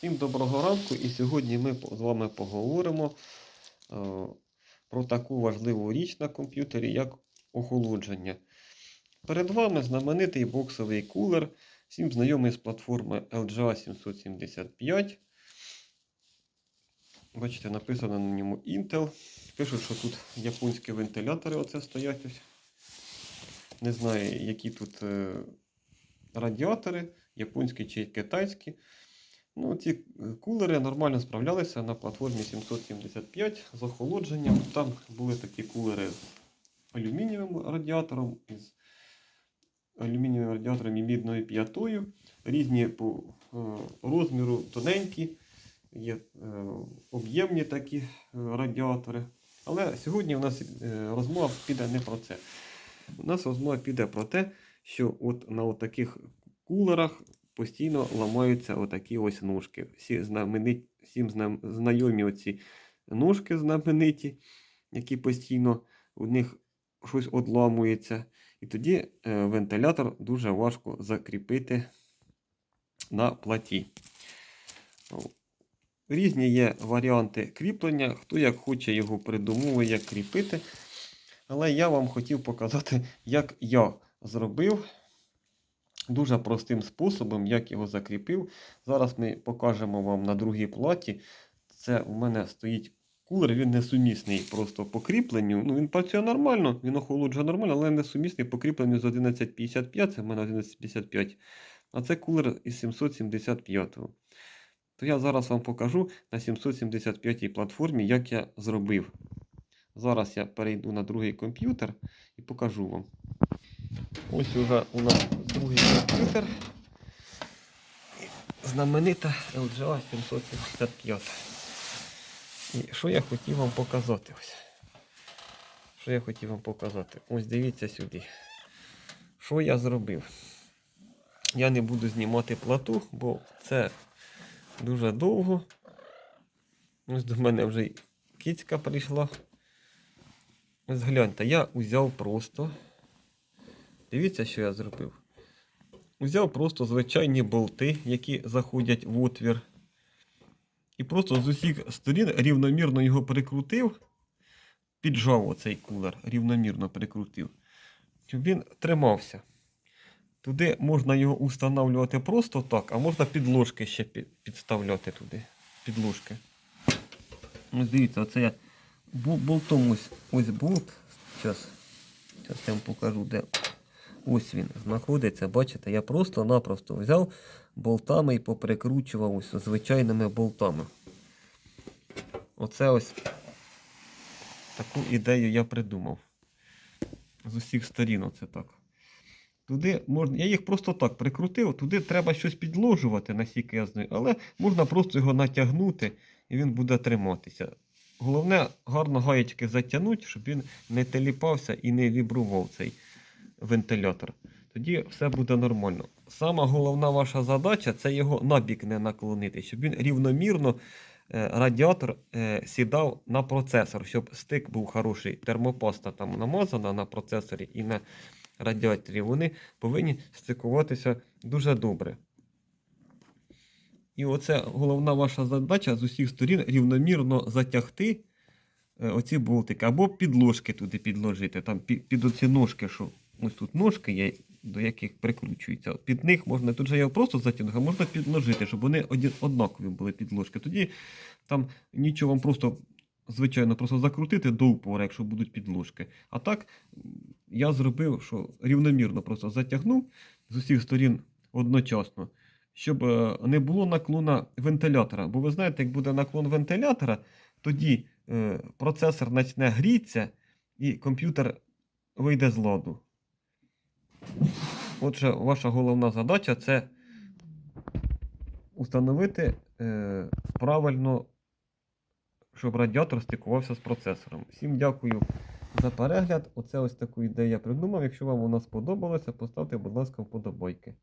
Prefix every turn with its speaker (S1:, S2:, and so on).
S1: Всім доброго ранку і сьогодні ми з вами поговоримо е, про таку важливу річ на комп'ютері, як охолодження. Перед вами знаменитий боксовий кулер, всім знайомий з платформи LGA 775. Бачите, написано на ньому Intel. Пишуть, що тут японські вентилятори оце стоять. Не знаю, які тут е, радіатори, японські чи китайські. Ну, ці е, кулери нормально справлялися на платформі 775 з охолодженням. Там були такі кулери з алюмінієвим радіатором, із алюмінієвим радіатором і мідною п'ятою. Різні по е, розміру тоненькі, є е, об'ємні такі радіатори. Але сьогодні у нас розмова піде не про це. У нас розмова піде про те, що от на таких кулерах постійно ламаються отакі ось ножки. Всі знамениті, всім знайомі оці ножки знамениті, які постійно у них щось одламується. І тоді е, вентилятор дуже важко закріпити на платі. Різні є варіанти кріплення, хто як хоче його придумує, як кріпити. Але я вам хотів показати, як я зробив дуже простим способом, як його закріпив. Зараз ми покажемо вам на другій платі. Це у мене стоїть кулер, він несумісний просто по кріпленню. Ну, він працює нормально, він охолоджує нормально, але несумісний по кріпленню з 1155, це в мене 1155. А це кулер із 775. То я зараз вам покажу на 775 платформі, як я зробив. Зараз я перейду на другий комп'ютер і покажу вам. Ось уже у нас другий комп'ютер. Знаменита LGA 775. І що я хотів вам показати? Ось. Що я хотів вам показати? Ось дивіться сюди. Що я зробив? Я не буду знімати плату, бо це дуже довго. Ось до мене вже кицька прийшла. Ось гляньте, я узяв просто. Дивіться, що я зробив. Узяв просто звичайні болти, які заходять в отвір. І просто з усіх сторін рівномірно його прикрутив. Піджав оцей кулер, рівномірно прикрутив. Щоб він тримався. Туди можна його установлювати просто так, а можна підложки ще підставляти туди. Підложки. Ось дивіться, оце я болтом ось, ось болт. Зараз я вам покажу, де ось він знаходиться. Бачите, я просто-напросто взяв болтами і поприкручував ось звичайними болтами. Оце ось таку ідею я придумав. З усіх сторін оце так. Туди можна, я їх просто так прикрутив, туди треба щось підложувати, наскільки я знаю, але можна просто його натягнути і він буде триматися. Головне, гарно гаєчки затягнути, щоб він не теліпався і не вібрував цей вентилятор. Тоді все буде нормально. Сама головна ваша задача це його набік не наклонити, щоб він рівномірно е, радіатор е, сідав на процесор, щоб стик був хороший. Термопаста там намазана на процесорі і на радіаторі. Вони повинні стикуватися дуже добре. І оце головна ваша задача з усіх сторін рівномірно затягти е, оці болтики, або підложки туди підложити. Там під, оці ножки, що ось тут ножки є, до яких прикручуються. Під них можна, тут же я просто затягнути, а можна підложити, щоб вони однакові були підложки. Тоді там нічого вам просто, звичайно, просто закрутити до упора, якщо будуть підложки. А так я зробив, що рівномірно просто затягнув з усіх сторін одночасно щоб е, не було наклона вентилятора. Бо ви знаєте, як буде наклон вентилятора, тоді е, процесор почне грітися і комп'ютер вийде з ладу. Отже, ваша головна задача це установити е, правильно, щоб радіатор стикувався з процесором. Всім дякую за перегляд. Оце ось таку ідею я придумав. Якщо вам вона сподобалася, поставте, будь ласка, вподобайки.